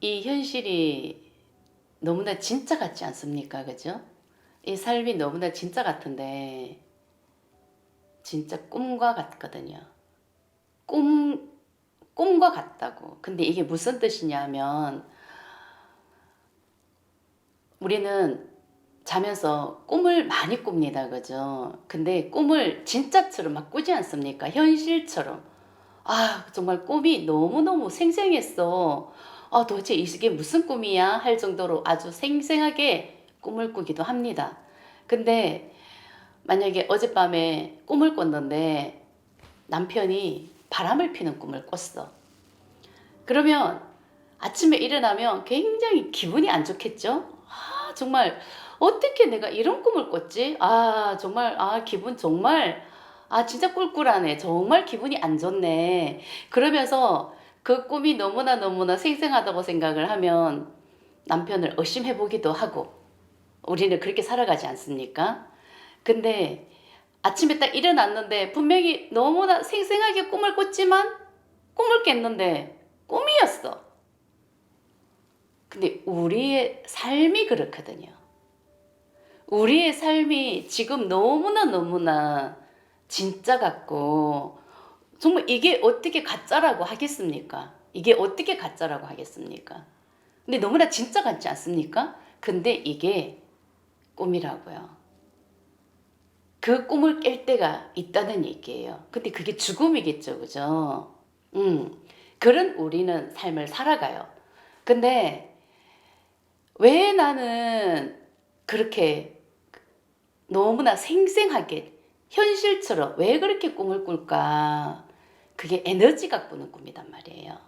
이 현실이 너무나 진짜 같지 않습니까? 그죠? 이 삶이 너무나 진짜 같은데 진짜 꿈과 같거든요. 꿈 꿈과 같다고. 근데 이게 무슨 뜻이냐면 우리는 자면서 꿈을 많이 꿉니다. 그죠? 근데 꿈을 진짜처럼 막 꾸지 않습니까? 현실처럼. 아, 정말 꿈이 너무너무 생생했어. 아, 도대체 이게 무슨 꿈이야? 할 정도로 아주 생생하게 꿈을 꾸기도 합니다. 근데 만약에 어젯밤에 꿈을 꿨는데 남편이 바람을 피는 꿈을 꿨어. 그러면 아침에 일어나면 굉장히 기분이 안 좋겠죠? 아, 정말 어떻게 내가 이런 꿈을 꿨지? 아, 정말 아, 기분 정말 아, 진짜 꿀꿀하네. 정말 기분이 안 좋네. 그러면서 그 꿈이 너무나 너무나 생생하다고 생각을 하면 남편을 의심해 보기도 하고 우리는 그렇게 살아가지 않습니까? 근데 아침에 딱 일어났는데 분명히 너무나 생생하게 꿈을 꿨지만 꿈을 깼는데 꿈이었어. 근데 우리의 삶이 그렇거든요. 우리의 삶이 지금 너무나 너무나 진짜 같고 정말 이게 어떻게 가짜라고 하겠습니까? 이게 어떻게 가짜라고 하겠습니까? 근데 너무나 진짜 같지 않습니까? 근데 이게 꿈이라고요. 그 꿈을 깰 때가 있다는 얘기예요. 근데 그게 죽음이겠죠, 그죠? 음, 그런 우리는 삶을 살아가요. 근데 왜 나는 그렇게 너무나 생생하게 현실처럼 왜 그렇게 꿈을 꿀까? 그게 에너지가 꾸는 꿈이단 말이에요.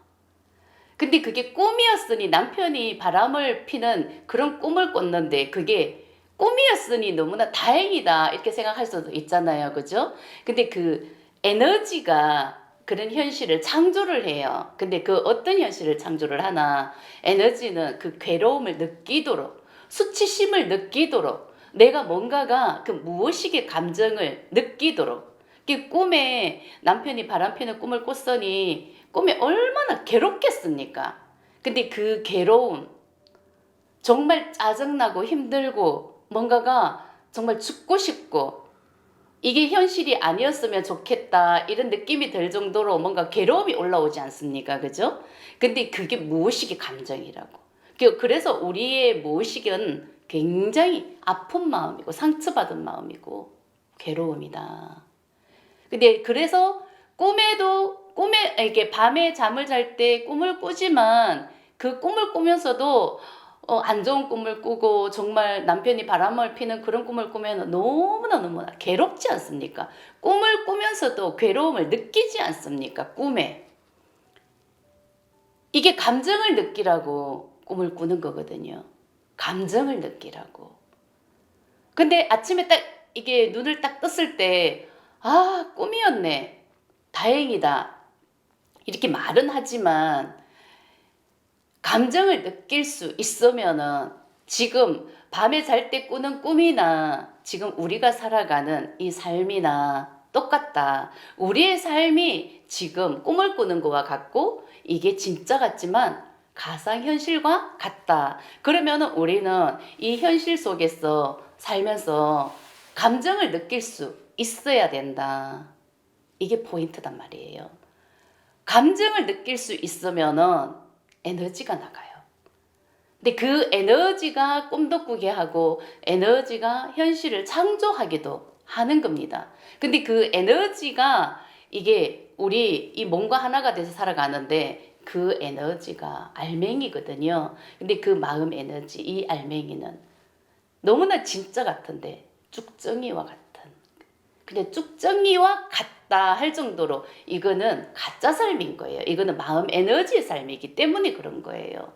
근데 그게 꿈이었으니 남편이 바람을 피는 그런 꿈을 꿨는데 그게 꿈이었으니 너무나 다행이다 이렇게 생각할 수도 있잖아요. 그죠? 근데 그 에너지가 그런 현실을 창조를 해요. 근데 그 어떤 현실을 창조를 하나 에너지는 그 괴로움을 느끼도록 수치심을 느끼도록 내가 뭔가가 그 무엇이게 감정을 느끼도록 그 꿈에 남편이 바람 피는 꿈을 꿨으니 꿈에 얼마나 괴롭겠습니까? 근데 그 괴로움 정말 짜증나고 힘들고 뭔가가 정말 죽고 싶고 이게 현실이 아니었으면 좋겠다 이런 느낌이 들 정도로 뭔가 괴로움이 올라오지 않습니까? 그죠? 근데 그게 무엇이게 감정이라고. 그- 그래서 우리의 무엇이건 굉장히 아픈 마음이고 상처받은 마음이고 괴로움이다. 근데 그래서 꿈에도 꿈에 이렇게 밤에 잠을 잘 때 꿈을 꾸지만 그 꿈을 꾸면서도 어, 안 좋은 꿈을 꾸고 정말 남편이 바람을 피는 그런 꿈을 꾸면 너무나 너무나 괴롭지 않습니까? 꿈을 꾸면서도 괴로움을 느끼지 않습니까? 꿈에. 이게 감정을 느끼라고 꿈을 꾸는 거거든요. 감정을 느끼라고. 근데 아침에 딱 이게 눈을 딱 떴을 때, 아, 꿈이었네. 다행이다. 이렇게 말은 하지만, 감정을 느낄 수 있으면은 지금 밤에 잘 때 꾸는 꿈이나 지금 우리가 살아가는 이 삶이나 똑같다. 우리의 삶이 지금 꿈을 꾸는 거와 같고 이게 진짜 같지만 가상현실과 같다. 그러면은 우리는 이 현실 속에서 살면서 감정을 느낄 수 있어야 된다. 이게 포인트단 말이에요. 감정을 느낄 수 있으면은 에너지가 나가요. 근데 그 에너지가 꿈도 꾸게 하고 에너지가 현실을 창조하기도 하는 겁니다. 근데 그 에너지가 이게 우리 이 몸과 하나가 돼서 살아가는데 그 에너지가 알맹이거든요. 근데 그 마음 에너지, 이 알맹이는 너무나 진짜 같은데 쭉정이와 같은. 그냥 쭉정이와 같다 할 정도로 이거는 가짜 삶인 거예요. 이거는 마음 에너지의 삶이기 때문에 그런 거예요.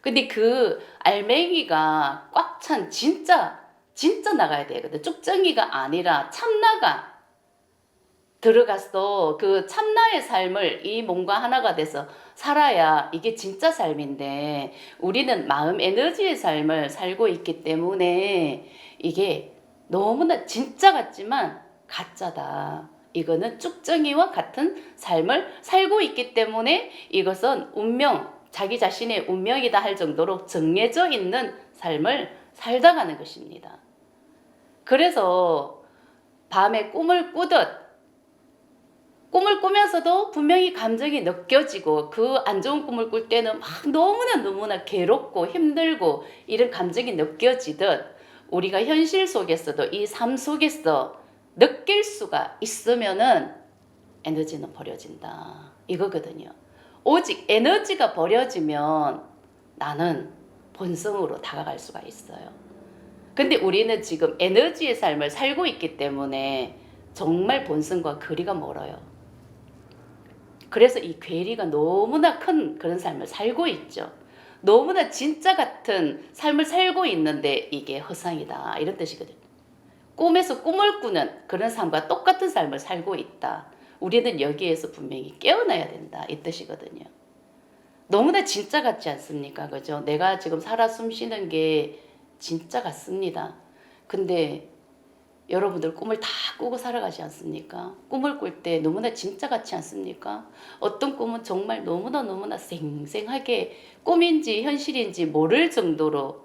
근데 그 알맹이가 꽉 찬 진짜 진짜 나가야 되거든. 쭉정이가 아니라 참나가 들어가서 그 참나의 삶을 이 몸과 하나가 돼서 살아야 이게 진짜 삶인데 우리는 마음 에너지의 삶을 살고 있기 때문에 이게 너무나 진짜 같지만 가짜다. 이거는 쭉정이와 같은 삶을 살고 있기 때문에 이것은 운명, 자기 자신의 운명이다 할 정도로 정해져 있는 삶을 살다 가는 것입니다. 그래서 밤에 꿈을 꾸듯 꿈을 꾸면서도 분명히 감정이 느껴지고 그 안 좋은 꿈을 꿀 때는 막 너무나 너무나 괴롭고 힘들고 이런 감정이 느껴지듯 우리가 현실 속에서도 이 삶 속에서 느낄 수가 있으면은 에너지는 버려진다. 이거거든요. 오직 에너지가 버려지면 나는 본성으로 다가갈 수가 있어요. 근데 우리는 지금 에너지의 삶을 살고 있기 때문에 정말 본성과 거리가 멀어요. 그래서 이 괴리가 너무나 큰 그런 삶을 살고 있죠. 너무나 진짜 같은 삶을 살고 있는데 이게 허상이다. 이런 뜻이거든요. 꿈에서 꿈을 꾸는 그런 삶과 똑같은 삶을 살고 있다. 우리는 여기에서 분명히 깨어나야 된다. 이 뜻이거든요. 너무나 진짜 같지 않습니까? 그죠? 내가 지금 살아 숨 쉬는 게 진짜 같습니다. 근데 여러분들 꿈을 다 꾸고 살아가지 않습니까? 꿈을 꿀 때 너무나 진짜 같지 않습니까? 어떤 꿈은 정말 너무나 너무나 생생하게 꿈인지 현실인지 모를 정도로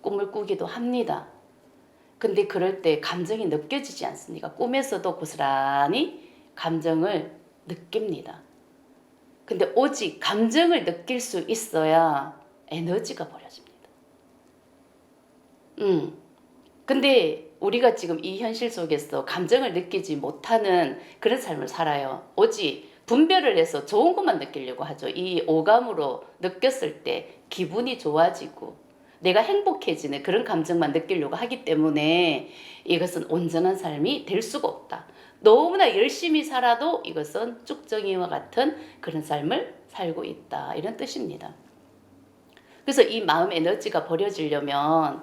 꿈을 꾸기도 합니다. 근데 그럴 때 감정이 느껴지지 않습니까? 꿈에서도 고스란히 감정을 느낍니다. 근데 오직 감정을 느낄 수 있어야 에너지가 버려집니다. 음. 근데 우리가 지금 이 현실 속에서 감정을 느끼지 못하는 그런 삶을 살아요. 오직 분별을 해서 좋은 것만 느끼려고 하죠. 이 오감으로 느꼈을 때 기분이 좋아지고 내가 행복해지는 그런 감정만 느끼려고 하기 때문에 이것은 온전한 삶이 될 수가 없다. 너무나 열심히 살아도 이것은 쭉정이와 같은 그런 삶을 살고 있다. 이런 뜻입니다. 그래서 이 마음 에너지가 버려지려면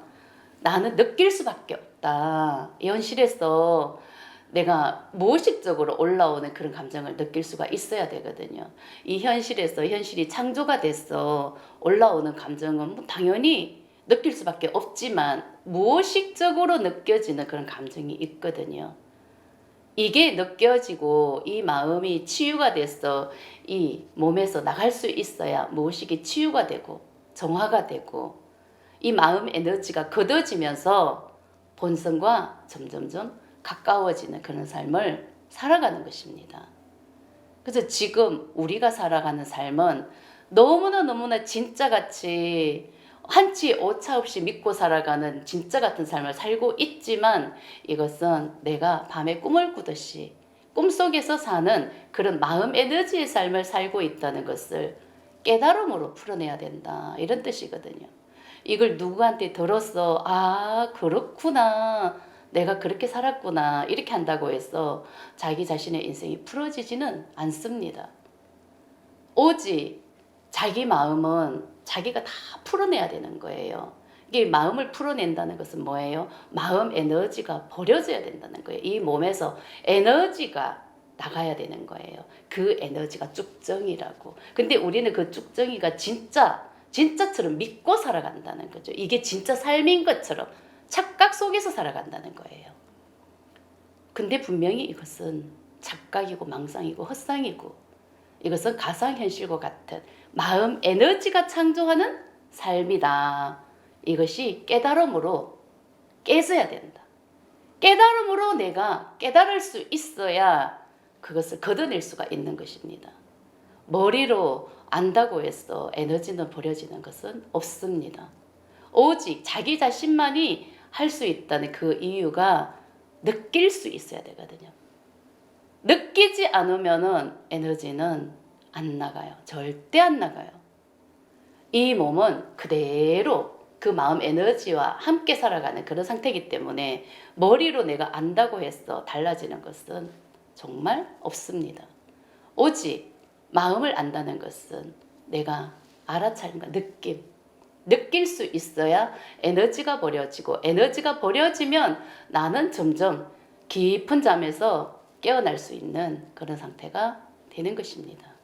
나는 느낄 수밖에 없다. 이 현실에서 내가 무의식적으로 올라오는 그런 감정을 느낄 수가 있어야 되거든요. 이 현실에서 현실이 창조가 돼서 올라오는 감정은 뭐 당연히 느낄 수밖에 없지만 무의식적으로 느껴지는 그런 감정이 있거든요. 이게 느껴지고 이 마음이 치유가 돼서 이 몸에서 나갈 수 있어야 무의식이 치유가 되고 정화가 되고 이 마음 에너지가 걷어지면서 본성과 점점점 가까워지는 그런 삶을 살아가는 것입니다. 그래서 지금 우리가 살아가는 삶은 너무나 너무나 진짜 같이 한치 오차 없이 믿고 살아가는 진짜 같은 삶을 살고 있지만 이것은 내가 밤에 꿈을 꾸듯이 꿈속에서 사는 그런 마음 에너지의 삶을 살고 있다는 것을 깨달음으로 풀어내야 된다. 이런 뜻이거든요. 이걸 누구한테 들었어. 아, 그렇구나. 내가 그렇게 살았구나. 이렇게 한다고 해서 자기 자신의 인생이 풀어지지는 않습니다. 오직 자기 마음은 자기가 다 풀어내야 되는 거예요. 이게 마음을 풀어낸다는 것은 뭐예요? 마음 에너지가 버려져야 된다는 거예요. 이 몸에서 에너지가 나가야 되는 거예요. 그 에너지가 쭉정이라고. 근데 우리는 그 쭉정이가 진짜 진짜처럼 믿고 살아간다는 거죠. 이게 진짜 삶인 것처럼 착각 속에서 살아간다는 거예요. 근데 분명히 이것은 착각이고 망상이고 헛상이고 이것은 가상현실과 같은 마음 에너지가 창조하는 삶이다. 이것이 깨달음으로 깨져야 된다. 깨달음으로 내가 깨달을 수 있어야 그것을 걷어낼 수가 있는 것입니다. 머리로 안다고 해서 에너지는 버려지는 것은 없습니다. 오직 자기 자신만이 할 수 있다는 그 이유가 느낄 수 있어야 되거든요. 느끼지 않으면은 에너지는 안 나가요. 절대 안 나가요. 이 몸은 그대로 그 마음 에너지와 함께 살아가는 그런 상태이기 때문에 머리로 내가 안다고 해서 달라지는 것은 정말 없습니다. 오직 마음을 안다는 것은 내가 알아차림과 느낌, 느낄 수 있어야 에너지가 버려지고 에너지가 버려지면 나는 점점 깊은 잠에서 깨어날 수 있는 그런 상태가 되는 것입니다.